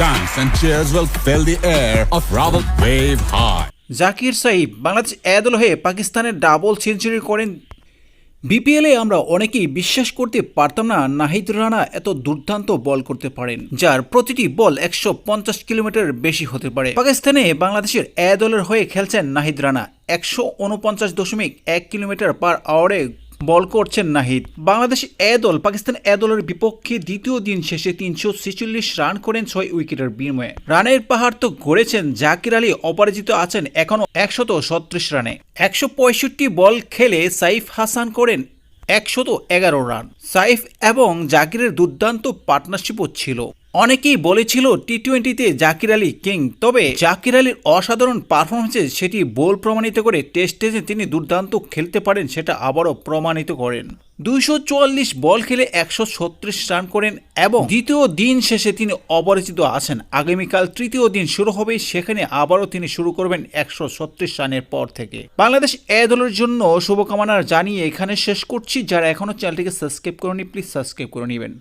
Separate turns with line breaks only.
chants and cheers will fill the air of Rawal Wave High.
Zakir Sahib Bangladesh এদল হয়ে পাকিস্তানের double century করেন বিপিএলে আমরা অনেকেই বিশ্বাস করতে পারতাম না নাহিদ রানা এত দুর্দান্ত বল করতে পারেন, যার প্রতিটি বল একশো পঞ্চাশ কিলোমিটার বেশি হতে পারে পাকিস্তানে বাংলাদেশের এ দলের হয়ে খেলছেন নাহিদ রানা, একশো উনপঞ্চাশ দশমিক এক কিলোমিটার পার আওয়ারে বল করছেন নাহিদ। বাংলাদেশ এ দল পাকিস্তান এ দলের বিপক্ষে দ্বিতীয় দিন শেষে তিনশো ছেচল্লিশ রান করেন ছয় উইকেটের বিনিময়ে। রানের পাহাড় তো গড়েছেন জাকির আলী, অপরাজিত আছেন এখনও একশত ছত্রিশ রানে। একশো পঁয়ষট্টি বল খেলে সাইফ হাসান করেন একশত এগারো রান। সাইফ এবং জাকিরের দুর্দান্ত পার্টনারশিপও ছিল। অনেকেই বলেছিল টি টোয়েন্টিতে জাকির আলী কিং, তবে জাকির আলীর অসাধারণ পারফরমেন্সে সেটি বোল প্রমাণিত করে টেস্টে যে তিনি দুর্দান্ত খেলতে পারেন সেটা আবারও প্রমাণিত করেন। দুইশো চুয়াল্লিশ বল খেলে একশো ছত্রিশ রান করেন এবং দ্বিতীয় দিন শেষে তিনি অপরিচিত আছেন। আগামীকাল তৃতীয় দিন শুরু হবে, সেখানে আবারও তিনি শুরু করবেন একশো ছত্রিশ রানের পর থেকে। বাংলাদেশ এ দলের জন্য শুভকামনা জানিয়ে এখানে শেষ করছি। যারা এখনও চ্যানেলটিকে সাবস্ক্রাইব করেনি প্লিজ সাবস্ক্রাইব করে নেবেন।